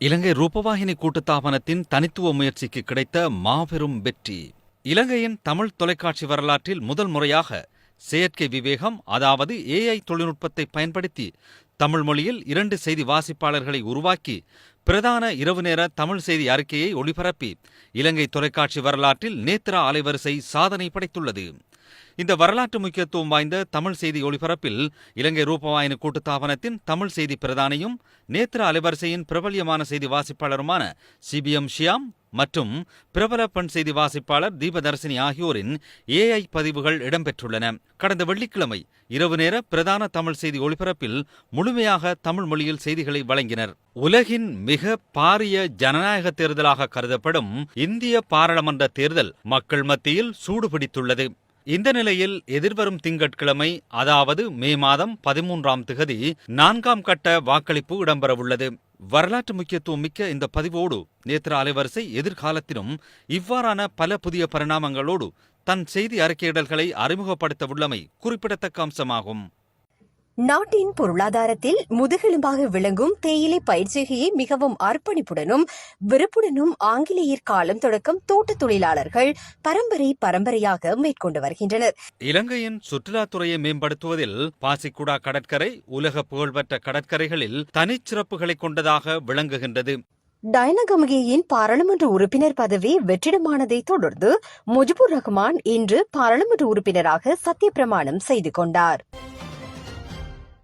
இலங்கை ரூபவாகினி கூட்டுத்தாபனத்தின் தனித்துவ முயற்சிக்கு கிடைத்த மாபெரும் வெற்றி. இலங்கையின் தமிழ் தொலைக்காட்சி வரலாற்றில் முதல் முறையாக செயற்கை விவேகம் அதாவது ஏஐ தொழில்நுட்பத்தை பயன்படுத்தி தமிழ் மொழியில் இரண்டு செய்தி வாசிப்பாளர்களை உருவாக்கி பிரதான இரவு நேர தமிழ் செய்தி அறிக்கையை ஒளிபரப்பி இலங்கை தொலைக்காட்சி வரலாற்றில் நேத்ரா அலைவரிசை சாதனை படைத்துள்ளது. இந்த வரலாற்று முக்கியத்துவம் வாய்ந்த தமிழ் செய்தி ஒளிபரப்பில் இலங்கை ரூபவாயினி கூட்டுத்தாபனத்தின் தமிழ் செய்தி பிரதானியும் நேத்திர அலைவரிசையின் பிரபல்யமான செய்தி வாசிப்பாளருமான சிபிஎம் ஷியாம் மற்றும் பிரபல பெண் செய்தி வாசிப்பாளர் தீபதர்சினி ஆகியோரின் ஏஐ பதிவுகள் இடம்பெற்றுள்ளன. கடந்த வெள்ளிக்கிழமை இரவு நேர பிரதான தமிழ் செய்தி ஒளிபரப்பில் முழுமையாக தமிழ் மொழியில் செய்திகளை வழங்கினர். உலகின் மிக பாரிய ஜனநாயக தேர்தலாக கருதப்படும் இந்திய பாராளுமன்ற தேர்தல் மக்கள் மத்தியில் சூடுபிடித்துள்ளது. இந்த நிலையில் எதிர்வரும் திங்கட்கிழமை அதாவது மே மாதம் பதிமூன்றாம் திகதி நான்காம் கட்ட வாக்களிப்பு இடம்பெறவுள்ளது. வரலாற்று முக்கியத்துவம் மிக்க இந்த பதிவோடு நேத்திர அலைவரிசை எதிர்காலத்திலும் இவ்வாறான பல புதிய பரிணாமங்களோடு தன் செய்தி அறிக்கையிடல்களை அறிமுகப்படுத்த உள்ளமை குறிப்பிடத்தக்க அம்சமாகும். நாட்டின் பொருளாதாரத்தில் முதுகெலும்பாக விளங்கும் தேயிலை பயிர்ச்செய்கையை மிகவும் அர்ப்பணிப்புடனும் விருப்புடனும் ஆங்கிலேயர் காலம் தொடக்கம் தோட்டத் தொழிலாளர்கள் பரம்பரை பரம்பரையாக மேற்கொண்டு வருகின்றனர். இலங்கையின் சுற்றுலாத்துறையை மேம்படுத்துவதில் பாசிக்குடா கடற்கரை உலக புகழ்பெற்ற கடற்கரைகளில் தனிச்சிறப்புகளை கொண்டதாக விளங்குகின்றது. டைனகமகேயின் பாராளுமன்ற உறுப்பினர் பதவி வெற்றிடமானதை தொடர்ந்து முஜிபுர் ரஹ்மான் இன்று பாராளுமன்ற உறுப்பினராக சத்தியப்பிரமாணம் செய்து கொண்டார்.